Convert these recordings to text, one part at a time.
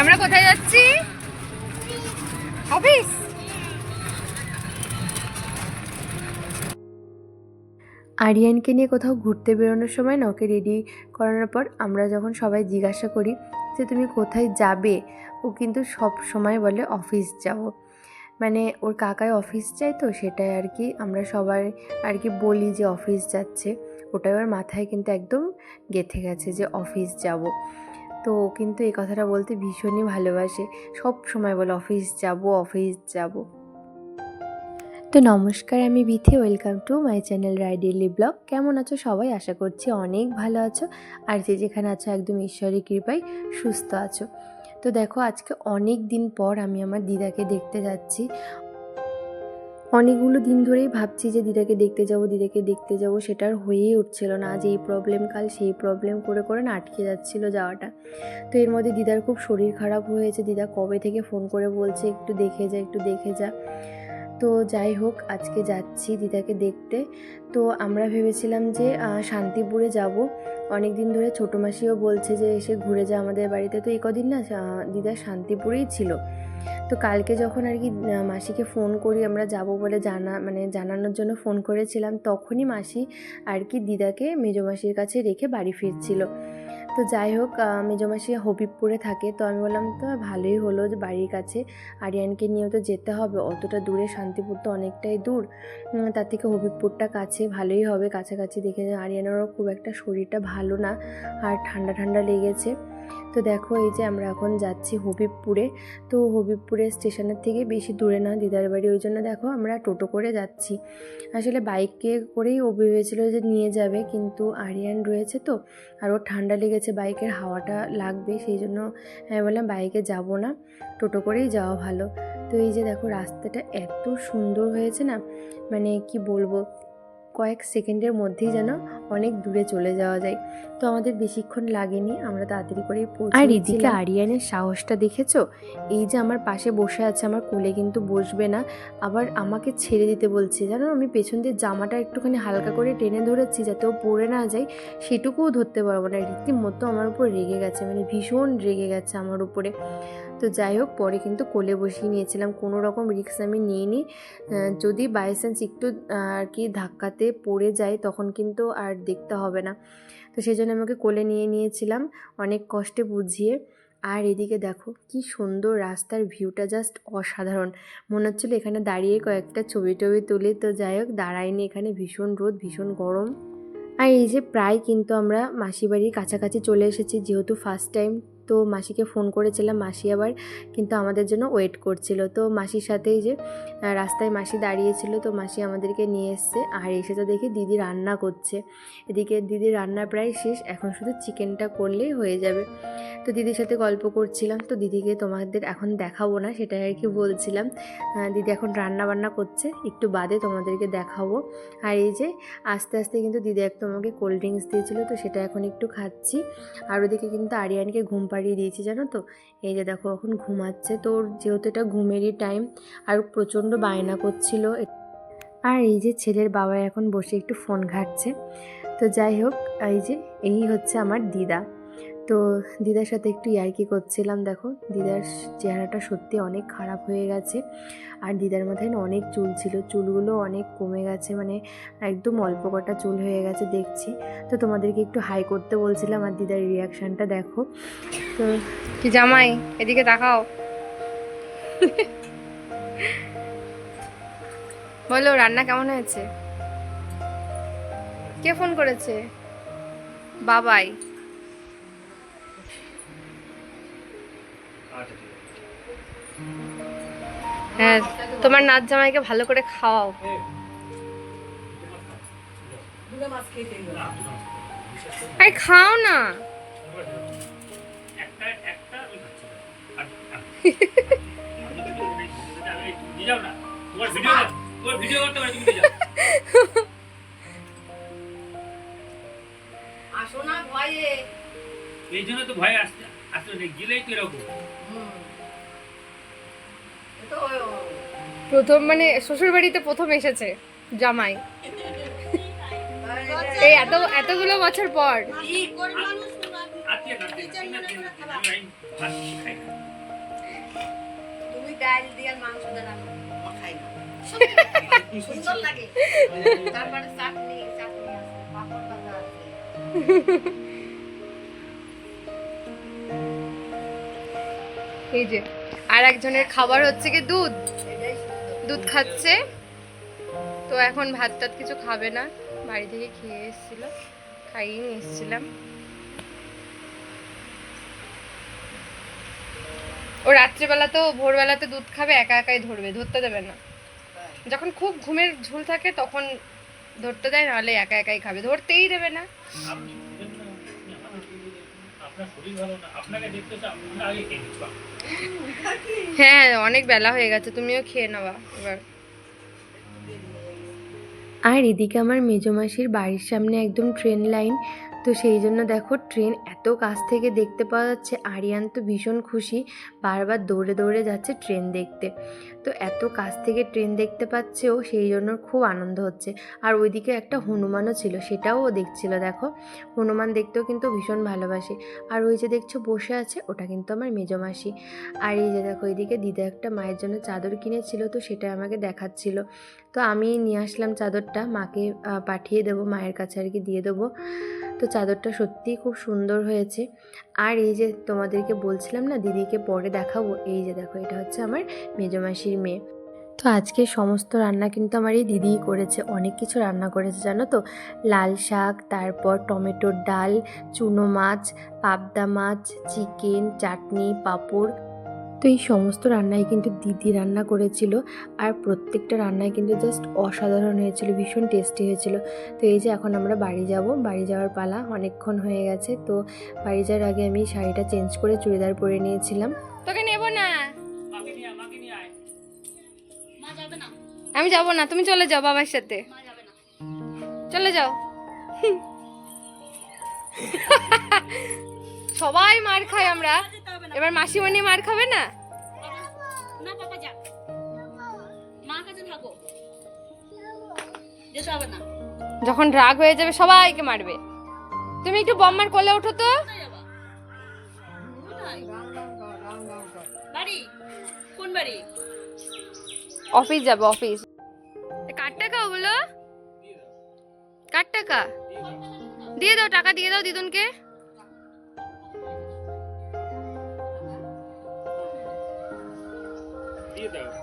আমরা কোথায় যাচ্ছি? অফিস আরিয়ানকে নিয়ে কোথাও ঘুরতে বেরোনোর সময় না ওকে রেডি করানোর পর আমরা যখন সবাই জিজ্ঞাসা করি যে, তুমি কোথায় যাবে? ও কিন্তু সব সময় বলে, অফিস যাব। মানে ওর কাকায় অফিস যায় তো, সেটাই আর কি আমরা সবাই আর কি বলি যে, অফিস যাচ্ছে। ওটাই ওর মাথায় কিন্তু একদম গেঁথে গেছে যে, অফিস যাব। তো ও কিন্তু এই কথাটা বলতে ভীষণই ভালোবাসে। সব সময় বলে, অফিস যাব অফিস যাব। তো নমস্কার, আমি Bithi. Welcome to my channel রাইডেলি vlog. কেমন আছো সবাই? আশা করছি অনেক ভালো আছো। আর যে যেখানে আছো, একদম ঈশ্বরের কৃপায় সুস্থ আছো। তো দেখো, আজকে অনেক দিন পর আমি আমার দিদাকে দেখতে যাচ্ছি। অনেকগুলো দিন ধরেই ভাবছি যে দিদাকে দেখতে যাব, দিদাকে দেখতে যাব সেটার হয়েই উঠছিল না। আজ এই প্রবলেম কাল সেই প্রবলেম করে করে না আটকে যাচ্ছিল যাওয়াটা। তো এর মধ্যে দিদার খুব শরীর খারাপ হয়েছে। দিদা কবে থেকে ফোন করে বলছে, একটু দেখে যা, একটু দেখে যা। তো যাই হোক, আজকে যাচ্ছি দিদাকে দেখতে। তো আমরা ভেবেছিলাম যে শান্তিপুরে যাব। অনেক দিন ধরে ছোটো মাসিও বলছে যে, এসে ঘুরে যা আমাদের বাড়িতে। তো এই কদিন না দিদা শান্তিপুরেই ছিল। তো কালকে যখন আর কি মাসিকে ফোন করি, আমরা যাব বলে জানা মানে জানানোর জন্য ফোন করেছিলাম, তখনই মাসি আর কি দিদাকে, মেজো মাসির কাছে রেখে বাড়ি ফিরছিল। তো যাই হোক মেজমাসি মেজো মাসি হবিবপুরে থাকে, তো আমি বললাম, তো ভালোই হলো যে বাড়ির কাছে। আরিয়ানকে নিয়েও তো যেতে হবে, অতটা দূরে শান্তিপুর তো অনেকটাই দূর। তার থেকে হবিবপুরটা কাছে, ভালোই হবে। কাছাকাছি দেখে আরিয়ানেরও খুব একটা শরীরটা ভালো না, আর ঠান্ডা ঠান্ডা লেগেছে। তো দেখো, এই যে আমরা এখন যাচ্ছি হবিবপুরে। তো হবিবপুরের স্টেশনের থেকে বেশি দূরে না দিদার বাড়ি, ওই জন্য দেখো আমরা টোটো করে যাচ্ছি। আসলে বাইকে করেই ও ভেবেছিল যে নিয়ে যাবে, কিন্তু আরিয়ান রয়েছে তো, আর ওর ঠান্ডা লেগেছে, বাইকের হাওয়াটা লাগবে, সেই জন্য আমি বললাম বাইকে যাব না, টোটো করেই যাওয়া ভালো। তো এই যে দেখো, রাস্তাটা এত সুন্দর হয়েছে না মানে কি বলব কয়েক সেকেন্ডের মধ্যেই যেন অনেক দূরে চলে যাওয়া যায়। তো আমাদের বেশিক্ষণ লাগেনি আমরা তাড়াতাড়ি করে আর এদিকে আরিয়ানের সাহসটা দেখেছ? এই যে আমার পাশে বসে আছে আমার কোলে কিন্তু বসবে না। আবার আমাকে ছেড়ে দিতে বলছে জানো? আমি পেছন দিয়ে জামাটা একটুখানি হালকা করে টেনে ধরেছি যাতে ও পড়ে না যায়। সেটুকুও ধরতে পারব না। রীতিমতো আমার উপর রেগে গেছে মানে ভীষণ রেগে গেছে আমার উপরে। তো যাই হোক পরে কিন্তু কোলে বসিয়ে নিয়েছিলাম। কোনো রকম রিক্স আমি নিইনি। আহ, যদি বাই চান্স একটু আর কি ধাক্কাতে পড়ে যায় তখন কিন্তু আর দেখতে হবে না। তো সেই জন্য আমাকে কোলে নিয়ে নিয়েছিলাম অনেক কষ্টে বুঝিয়ে। আর এদিকে দেখো কি সুন্দর রাস্তার ভিউটা জাস্ট অসাধারণ। মনে হচ্ছিল এখানে দাঁড়িয়ে কয়েকটা ছবি টবি তুলি। তো যাই হোক দাঁড়াইনি এখানে ভীষণ রোদ ভীষণ গরম। আর এই যে প্রায় কিন্তু আমরা মাসি বাড়ির কাছাকাছি চলে এসেছি যেহেতু ফার্স্ট টাইম তো মাসিকে ফোন করেছিলাম, মাসি আবার কিন্তু আমাদের জন্য ওয়েট করছিল। তো মাসির সাথেই যে রাস্তায় মাসি দাঁড়িয়েছিল, তো মাসি আমাদেরকে নিয়ে এসছে। আর এসে তো দেখি দিদি রান্না করছে। এদিকে দিদির রান্না প্রায় শেষ, এখন শুধু চিকেনটা করলেই হয়ে যাবে। তো দিদির সাথে গল্প করছিলাম, তো দিদিকে তোমাদের এখন দেখাবো না, সেটাই আর কি বলছিলাম। দিদি এখন রান্না বান্না করছে, একটু বাদে তোমাদেরকে দেখাবো। আর এই যে, আস্তে আস্তে কিন্তু দিদি একটু আমাকে কোল্ড ড্রিঙ্কস দিয়েছিল, তো সেটা এখন একটু খাচ্ছি। আর ওদিকে কিন্তু আরিয়ানকে ঘুম পাড়িয়ে দিয়েছি, জানো তো? এই যে দেখো, এখন ঘুমাচ্ছে তো যেহেতু এটা ঘুমেরই টাইম আর প্রচণ্ড বায়না করছিল। আর এই যে ছেলের বাবা এখন বসে একটু ফোন ঘাটছে। তো যাই হোক, এই যে, এই হচ্ছে আমার দিদা। তো দিদার সাথে একটু ইয়ার্কি করছিলাম, দেখো। দিদার চেহারাটা সত্যি অনেক খারাপ হয়ে গেছে। আর দিদার মাথায় না অনেক চুল ছিল। চুলগুলো অনেক কমে গেছে মানে একদম অল্প কটা চুল হয়ে গেছে দেখছি। তো তোমাদেরকে একটু হাই করতে বলছিলাম আর দিদার রিয়াকশানটা দেখো। তো কি জামাই, এদিকে তাকাও। বলো, রান্না কেমন হয়েছে? কে ফোন করেছে? বাবাই। হ্যাঁ তোমার নাচ জামাইকে ভালো করে খাওয়াও। আরে খাও না। আসো না ভয়ে। এই জন্য তো ভয় আসছে। আসলে নেই গেলেই তো এরকম। প্রথম মানে শ্বশুর বাড়িতে প্রথম এসেছে জামাই। এই এত এতগুলো বছর পর। তুমি ডাল দিয়ে মাংস রান্না খাই না। সুন্দর লাগে। তারপরে চাটনি চাটনি আছে পাপড় ভাজা আছে। এই যে, আর একজনের খাবার হচ্ছে কি দুধ। দুধ খাচ্ছে। তো এখন ভাত টাত কিছু খাবে না। বাড়ি থেকে খেয়ে এসেছিল, খাইয়ে নিয়ে এসেছিলাম। ও রাত্রিবেলা তো ভোরবেলাতে দুধ খাবে, একা একাই ধরবে, ধরতে দেবে না। যখন খুব ঘুমের ঝুল থাকে, তখন ধরতে দেয়, নাহলে একা একাই খাবে। ধরতেই দেবে না। হ্যাঁ অনেক বেলা হয়ে গেছে তুমিও খেয়ে নেওয়া এবার। আর এদিকে আমার মেজমাসির বাড়ির সামনে একদম ট্রেন লাইন তো সেই জন্য দেখো ট্রেন এত কাছ থেকে দেখতে পাওয়া যাচ্ছে আরিয়ান তো ভীষণ খুশি বারবার দৌড়ে দৌড়ে যাচ্ছে ট্রেন দেখতে। তো এত কাছ থেকে ট্রেন দেখতে পাচ্ছে ও সেই জন্য খুব আনন্দ হচ্ছে। আর ওইদিকে একটা হনুমানও ছিল, সেটাও ও দেখছিল, দেখো। হনুমান দেখতেও কিন্তু ভীষণ ভালোবাসে। আর ওই যে দেখছ বসে আছে, ওটা কিন্তু আমার মেজমাসি আর এই যে দেখো ওইদিকে দিদা একটা মায়ের জন্য চাদর কিনেছিল, তো সেটা আমাকে দেখাচ্ছিল। তো আমি নিয়ে আসলাম চাদরটা, মাকে পাঠিয়ে দেবো, মায়ের কাছে আর কি দিয়ে দেবো। তো চাদরটা সত্যিই খুব সুন্দর হয়েছে। আর এই যে তোমাদেরকে বলছিলাম না, দিদিকে পরে দেখাবো। এই যে দেখো, এটা হচ্ছে আমার মেজমাসির মেয়ে। তো আজকে সমস্ত রান্না কিন্তু আমার এই দিদিই করেছে, অনেক কিছু রান্না করেছে, জানো তো? লাল শাক, তারপর টমেটোর ডাল, চুনো মাছ, পাবদা মাছ, চিকেন, চাটনি, পাঁপড়। তো এই সমস্ত রান্নাই কিন্তু দিদি রান্না করেছিল আর প্রত্যেকটা রান্নাই কিন্তু জাস্ট অসাধারণ হয়েছিল, ভীষণ টেস্টি হয়েছিল। তো এই যে এখন আমরা বাড়ি যাব, বাড়ি যাওয়ার পালা অনেকক্ষণ হয়ে গেছে। তো বাড়ি যাওয়ার আগে আমি শাড়িটা চেঞ্জ করে চুড়িদার পরে নিয়েছিলাম। তোকে নেব না। আমি যাব না তুমি চলে যাও বাবার সাথে। চলে যাও। সবাই মার খাই আমরা। এবার মাসিমণি মার খাবে না? যখন রাগ হয়ে যাবে সবাইকে মারবে। তুমি একটু বম্মার কোলে ওঠো তো। বাড়ি? কোন বাড়ি? অফিস যাবে, অফিস। কার টাকা ওগুলো? কার টাকা? দিয়ে দাও টাকা, দিয়ে দাও দিদুনকে।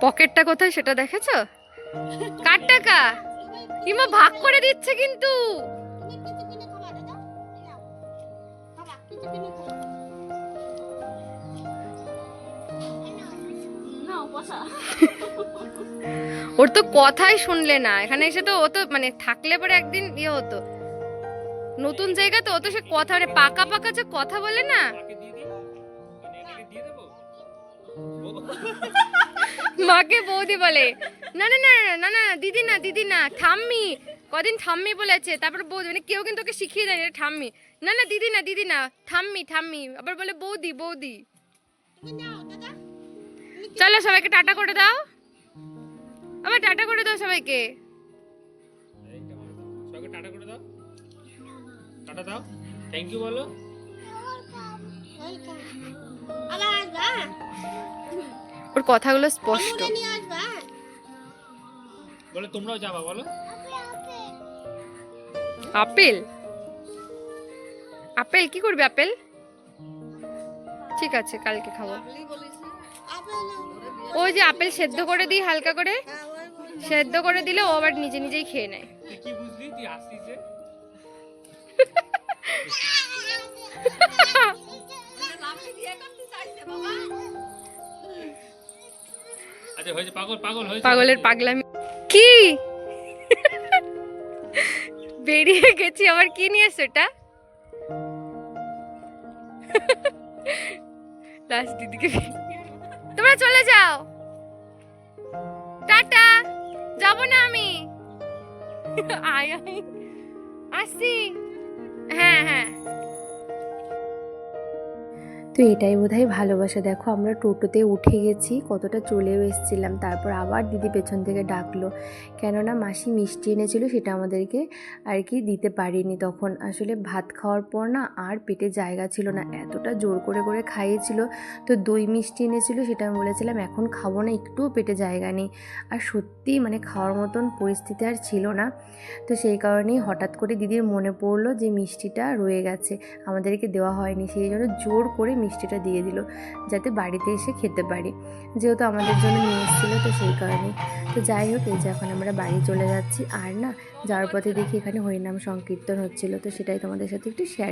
পকেটটা কোথায় সেটা দেখেছ? কার টাকা? ইমা ভাগ করে দিচ্ছে কিন্তু। ওর তো কথাই শুনলে না। এখানে এসে তো ও তো মানে থাকলে পরে একদিন ইয়ে হতো। নতুন জায়গা তো ও তো সে কথা মানে পাকা পাকা যে কথা বলে না। মাকে? মানে বৌদি বলে না না না না না না দিদি না দিদি না ঠাম্মি। কদিন ঠাম্মি বলেছে তারপর বৌদি মানে কেউ কিন্তু ওকে শিখিয়ে দেয় এটা ঠাম্মি। না না দিদি না দিদি না ঠাম্মি ঠাম্মি। আবার বলে বৌদি বৌদি। চলো সবাইকে টাটা করে দাও। আবার টাটা করে দাও সবাইকে। দাও। সবাইকে টাটা করে দাও। টাটা দাও। থ্যাংক ইউ বলো। ওর কথাগুলো স্পষ্ট। বলে তোমরাও যাবা বলো। আপেল? আপেল কি করবে আপেল? ঠিক আছে কালকে খাব। ওই যে আপেল সেদ্ধ করে দিই হালকা করে। সেদ্ধ করে দিলে ও আবার নিজে নিজেই খেয়ে নেয়? আচ্ছা পাগলের পাগলামি। কি? বেরিয়ে গেছি আবার কি নিয়ে সেটা লাস্ট দিদিকে চলে যাও। টাটা যাব না আমি। আয় আসছি হ্যাঁ হ্যাঁ। তো এটাই বোধহয় ভালোবাসা। দেখো, আমরা টোটোতে উঠে গেছি, কতটা চলেও এসেছিলাম। তারপর আবার দিদি পেছন থেকে ডাকলো। কেননা মাসি মিষ্টি এনেছিল, সেটা আমাদেরকে আর কি দিতে পারিনি। তখন আসলে ভাত খাওয়ার পর না আর পেটে জায়গা ছিল না, এতটা জোর করে করে খাইয়েছিল। তো দই মিষ্টি এনেছিল, সেটা আমি বলেছিলাম, এখন খাব না, একটুও পেটে জায়গা নেই। আর সত্যি মানে খাওয়ার মতন পরিস্থিতি আর ছিল না। তো সেই কারণেই হঠাৎ করে দিদির মনে পড়ল যে মিষ্টিটা রয়ে গেছে, আমাদেরকে দেওয়া হয়নি। সেই জন্য জোর করে মিষ্টিটা দিয়ে দিল যাতে বাড়িতে এসে খেতে পারি। যেহেতু আমাদের জন্য নিয়ে এসেছিল তো সেই কারণে তো যাই হোক, এই যে এখন আমরা বাড়ি চলে যাচ্ছি। আর না, যাওয়ার পথে দেখি এখানে হরিনাম সংকীর্তন হচ্ছিল। তো সেটাই তোমাদের সাথে একটু শেয়ার